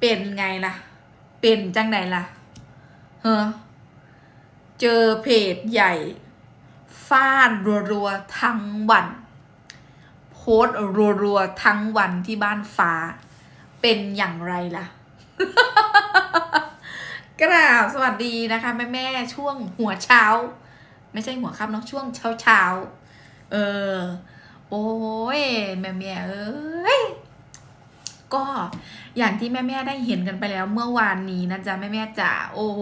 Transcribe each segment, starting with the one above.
เป็นไงล่ะ เป็นจังไหนล่ะเฮ้อเจอเพจใหญ่ฟาดรัวๆทั้งวัน โพสต์รัวๆทั้งวันที่บ้านฟ้า เป็นอย่างไรล่ะ กราบสวัสดีนะคะแม่แม่ช่วงหัวเช้า ไม่ใช่หัวค่ำเนาะช่วงเช้าเช้าเออ โอ้ยแม่แม่เอ้ย ก็อย่างที่แม่แม่ได้เห็นกันไปแล้วเมื่อวานนี้นะจ๊ะแม่แม่จ๋าโอ้โห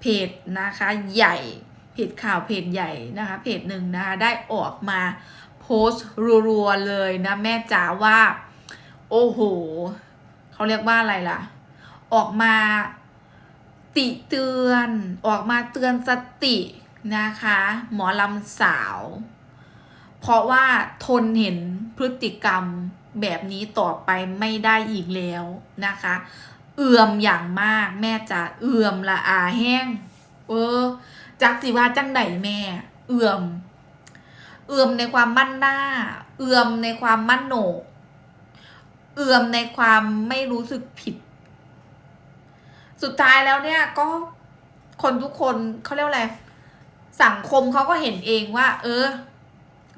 เพจนะคะ ใหญ่เพจข่าวเพจใหญ่นะคะ เพจหนึ่งนะคะได้ออกมาโพสต์รัวๆเลยนะแม่จ๋าว่า โอ้โหเขาเรียกว่าอะไรล่ะ ออกมาติเตือนออกมาเตือนสตินะคะ หมอลำสาว เพราะว่าทนเห็น พฤติกรรมแบบนี้ต่อไปไม่ได้อีกแล้วนะคะ เอื่อมอย่างมากแม่จะเอื่อมละอาแห้ง เออจักสิว่าจังไหนแม่ เอื่อม เอื่อมในความมั่นหน้า เอื่อมในความมั่นโหนก เอื่อมในความไม่รู้สึกผิด สุดท้ายแล้วเนี่ยก็คนทุกคนเขาเรียกอะไร สังคมเขาก็เห็นเองว่า เออ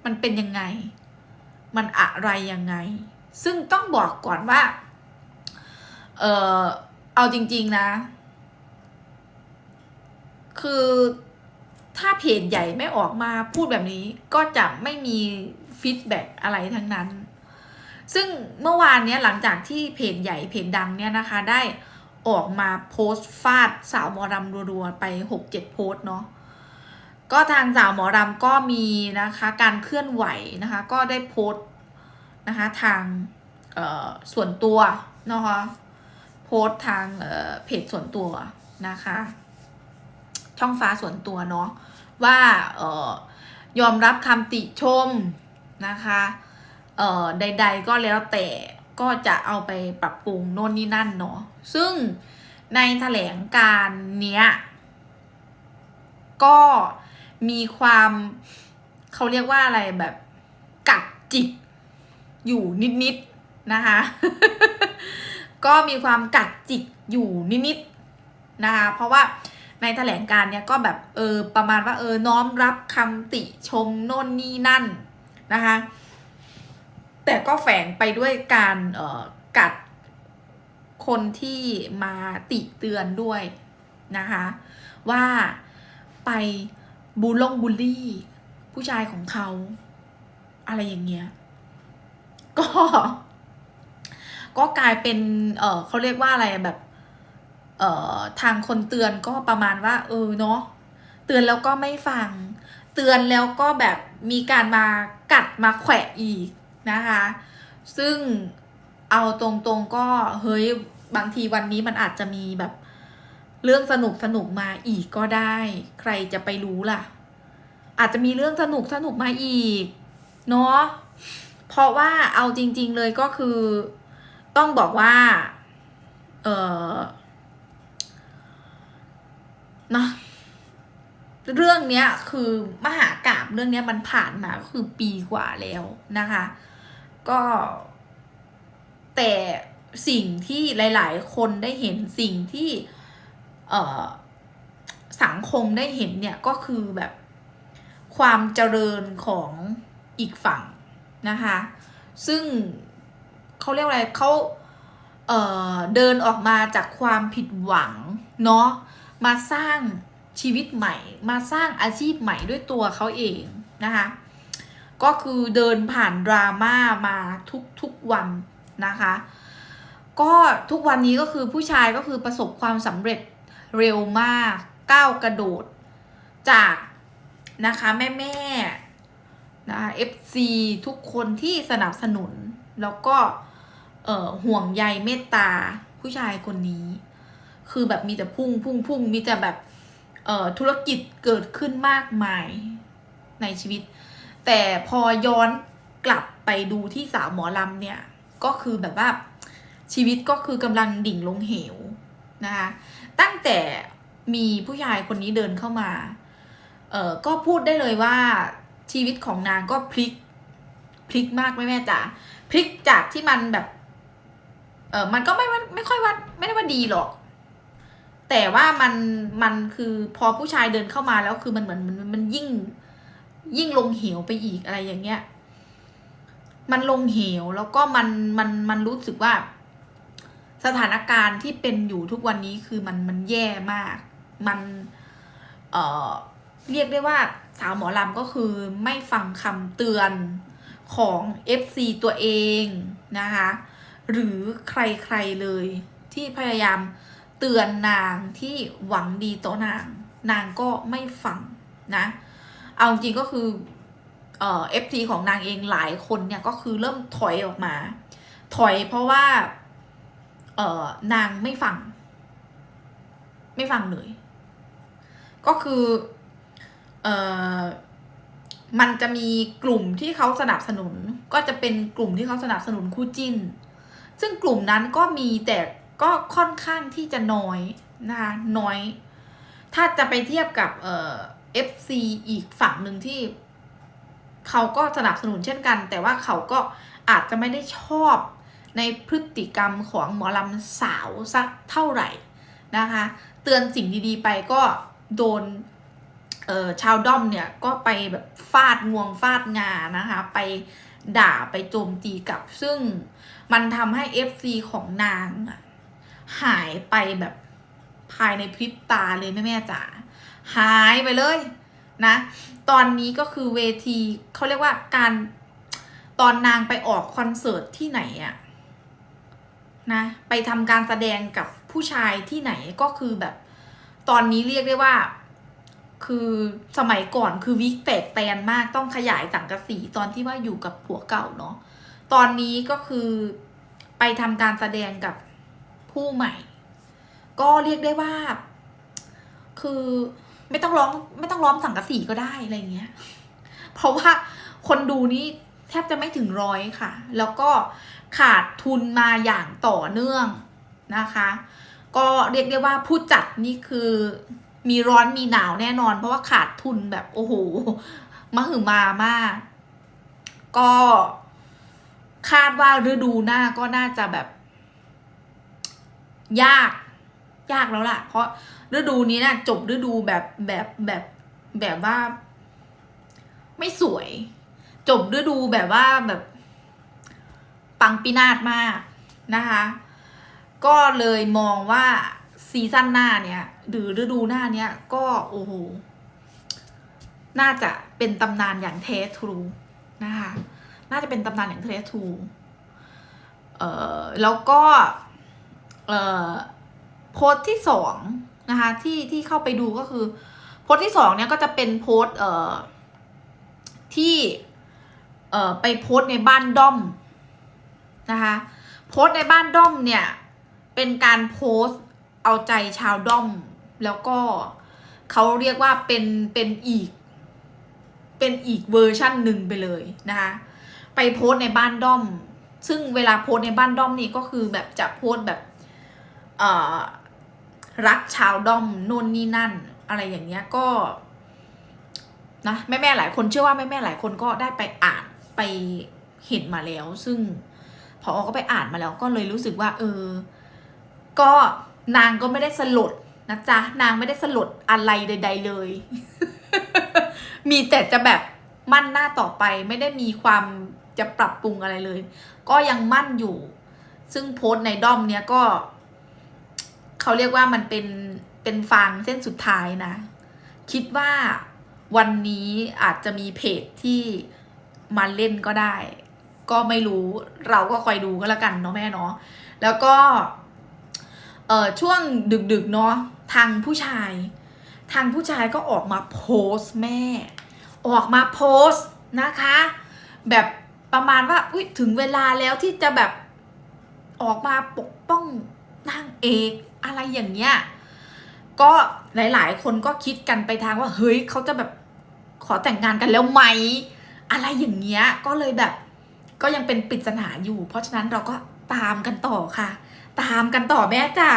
มันเป็นยังไง มันอะไรยังไง ซึ่งต้องบอกก่อนว่า เออเอาจริง ๆนะ คือถ้าเพจใหญ่ไม่ออกมาพูดแบบนี้ก็จะไม่มีฟีดแบ็กอะไรทั้งนั้น ซึ่งเมื่อวานเนี้ยหลังจากที่เพจใหญ่เพจดังเนี่ยนะคะได้ออกมาโพสต์ฟาดสาวมอรำรัวๆ ไปหกเจ็ดโพสต์เนาะ ก็ทางสาวหมอรำก็มีนะคะการเคลื่อนไหวนะคะก็ได้โพสต์นะคะทางเออส่วนตัวนะคะโพสต์ทางเออเพจส่วนตัวนะคะช่องฟ้าส่วนตัวเนาะว่าเออยอมรับคำติชมนะคะเออใด ๆ ก็แล้วแต่ก็จะเอาไปปรับปรุงโน่นนี่นั่นเนาะซึ่งในแถลงการเนี้ยก็ มีความเขาเรียกว่าอะไรแบบกัดจิตอยู่นิดๆนะคะ ก็มีความกัดจิตอยู่นิดๆนะคะ เพราะว่าในแถลงการเนี้ยก็แบบเออประมาณว่าเออน้อมรับคำติชมโน่นนี่นั่นนะคะ แต่ก็แฝงไปด้วยการเออกัดคนที่มาติเตือนด้วยนะคะ ว่าไป บูลลงบูลลี่ ผู้ชายของเขา อะไรอย่างเงี้ย ก็ ก็กลายเป็น เออเขาเรียกว่าอะไรแบบ เอ่อ ทางคนเตือนก็ประมาณว่า เออเนาะ เตือนแล้วก็ไม่ฟัง เตือนแล้วก็แบบมีการมากัดมาแขวะอีกนะคะ ซึ่งเอาตรงๆก็เฮ้ยบางทีวันนี้มันอาจจะมีแบบ เรื่องสนุกสนุกมาอีกก็ได้ ใครจะไปรู้ล่ะ อาจจะมีเรื่องสนุกสนุกมาอีก เนาะเพราะว่าเอาจริง ๆ เลยก็คือ ต้องบอกว่า เออเนาะเรื่องเนี้ยคือมหากราบเรื่องเนี้ยมันผ่านมาก็คือปีกว่าแล้วนะคะ ก็ แต่สิ่งที่หลาย ๆ คนได้เห็นสิ่งที่ สังคมได้เห็นเนี่ยก็คือแบบความเจริญของอีกฝั่งนะคะ ซึ่งเขาเรียกอะไรเขาเเดินออกมาจากความผิดหวังเนาะมาสร้างชีวิตใหม่ มาสร้างอาชีพใหม่ด้วยตัวเขาเองนะคะก็คือเดินผ่านดราม่ามาทุกทุกวันนะคะ ก็ทุกวันนี้ก็คือผู้ชายก็คือประสบความสำเร็จ เร็วมากก้าวกระโดดจากนะคะแม่แม่ๆนะคะ FC ทุกคนที่สนับสนุน แล้วก็เอ่อห่วงใยเมตตาผู้ชายคนนี้ คือแบบมีแต่พุ่งพุ่งพุ่งมีแต่แบบเอ่อธุรกิจเกิดขึ้นมากมายในชีวิต แต่พอย้อนกลับไปดูที่สาวหมอลำเนี่ย ก็คือแบบว่าชีวิตก็คือกำลังดิ่งลงเหว นะคะตั้งแต่มีผู้ชายคนนี้เดินเข้ามา เอ่อก็พูดได้เลยว่าชีวิตของนางก็พลิกพลิกมากแม่แม่จ๋าพลิกจากที่มันแบบ เออมันก็ไม่ไม่ค่อยว่าไม่ได้ว่าดีหรอก แต่ว่ามันมันคือพอผู้ชายเดินเข้ามาแล้วคือมันเหมือนมันมันยิ่ง ยิ่งลงเหวไปอีกอะไรอย่างเงี้ย มันลงเหวแล้วก็มันมันมันรู้สึกว่า สถานการณ์ที่เป็นอยู่ทุกวันนี้คือมันมันแย่มาก มันเอ่อเรียกได้ว่าสาวหมอลำก็คือไม่ฟังคำเตือนของ FC ตัวเองนะคะ หรือใครๆเลยที่พยายามเตือนนางที่หวังดีต่อนาง นางก็ไม่ฟังนะ เอาจริงก็คือเอ่อฟทีของนางเองหลายคนเนี่ยก็คือเริ่มถอยออกมา ถอยเพราะว่า ออนางไม่ฟัง ไม่ฟังเลย ก็คือเออมันจะมีกลุ่มที่เขาสนับสนุน ก็จะเป็นกลุ่มที่เขาสนับสนุนคู่จิ้น ซึ่งกลุ่มนั้นก็มีแต่ก็ค่อนข้างที่จะน้อยนะคะน้อย ถ้าจะไปเทียบกับเอ่อ FC อีกฝั่งหนึ่งที่เขาก็สนับสนุนเช่นกัน แต่ว่าเขาก็อาจจะไม่ได้ชอบ ในพฤติกรรมของหมอลำสาวสักเท่าไหร่นะคะ เตือนสิ่งดีๆไปก็โดนชาวด้อมเนี่ยก็ไปแบบฟาดงวงฟาดงานะคะ ไปด่าไปโจมตีกลับ ซึ่งมันทำให้ FC ของนางหายไปแบบภายในพริบตาเลยแม่แม่จ๋าหายไปเลยนะ ตอนนี้ก็คือเวทีเขาเรียกว่าการตอนนางไปออกคอนเสิร์ตที่ไหนอะ นะไปทำการแสดงกับผู้ชายที่ไหนก็คือแบบ ตอนนี้เรียกได้ว่า คือสมัยก่อนคือวิกแตกแตนมากต้องขยายสังกะสีตอนที่ว่าอยู่กับผัวเก่าเนาะตอนนี้ก็คือไปทำการแสดงกับผู้ใหม่ ก็เรียกได้ว่า คือไม่ต้องร้องไม่ต้องร้องสังกะสีก็ได้อะไรเงี้ย เพราะว่าคนดูนี่แทบจะไม่ถึงร้อยค่ะ แล้วก็ ขาดทุนมาอย่างต่อเนื่องนะคะ ก็เรียกได้ว่าผู้จัดนี่คือมีร้อนมีหนาวแน่นอน เพราะว่าขาดทุนแบบโอ้โหมหึมามาก ก็คาดว่าฤดูหน้าก็น่าจะแบบ ยาก ยากแล้วล่ะ เพราะฤดูนี้นะจบฤดูแบบแบบแบบแบบว่า ไม่สวย จบฤดูแบบว่าแบบ ปังปินาศมากนะคะ ก็เลยมองว่าซีซั่นหน้าเนี่ยหรือฤดูหน้าเนี้ยก็โอ้โหน่าจะเป็นตำนานอย่างเทสทรูนะคะ น่าจะเป็นตำนานอย่างเทสทรูเอ่อแล้วก็เอ่อโพสต์ที่สองนะคะที่ที่เข้าไปดูก็คือ โพสต์ที่สองเนี่ยก็จะเป็นโพสต์เอ่อที่เอ่อไปโพสต์ในบ้านด้อม นะคะโพสต์ในบ้านด้อมเนี่ยเป็นการโพสต์เอาใจชาวด้อม แล้วก็เขาเรียกว่าเป็นเป็นอีก เป็นอีกเวอร์ชั่นหนึ่งไปเลยนะคะไปโพสต์ในบ้านด้อม ซึ่งเวลาโพสต์ในบ้านด้อมนี่ก็คือแบบจะโพสต์แบบเอ่อรักชาวด้อมนู่นนี่นั่น อะไรอย่างเงี้ยก็นะแม่แม่หลายคนเชื่อว่าแม่แม่หลายคนก็ได้ไปอ่านไปเห็นมาแล้ว ซึ่ง พอก็ไปอ่านมาแล้วก็เลยรู้สึกว่า เออ ก็นางก็ไม่ได้สลดนะจ๊ะ นางไม่ได้สลดอะไรใด ๆเลย มีแต่จะแบบมั่นหน้าต่อไปไม่ได้มีความจะปรับปรุงอะไรเลย ก็ยังมั่นอยู่ ซึ่งโพสต์ในด้อมเนี้ยก็ เขาเรียกว่ามันเป็นเป็นฟางเส้นสุดท้ายนะ คิดว่าวันนี้อาจจะมีเพจที่มาเล่นก็ได้ ก็ไม่รู้เราก็คอยดูก็แล้วกันเนาะแม่เนาะแล้วก็เออช่วงดึกๆเนาะทางผู้ชาย ทางผู้ชายก็ออกมาโพสต์แม่ ออกมาโพสต์นะคะ แบบประมาณว่าอุ๊ยถึงเวลาแล้วที่จะแบบออกมาปกป้องนางเอกอะไรอย่างเงี้ยก็หลาย ๆ คนก็คิดกันไปทางว่าเฮ้ยเขาจะแบบขอแต่งงานกันแล้วไหม อะไรอย่างเงี้ยก็เลยแบบ ก็ยังเป็นปริศนาอยู่ เพราะฉะนั้นเราก็ตามกันต่อค่ะ ตามกันต่อแม่จ๋า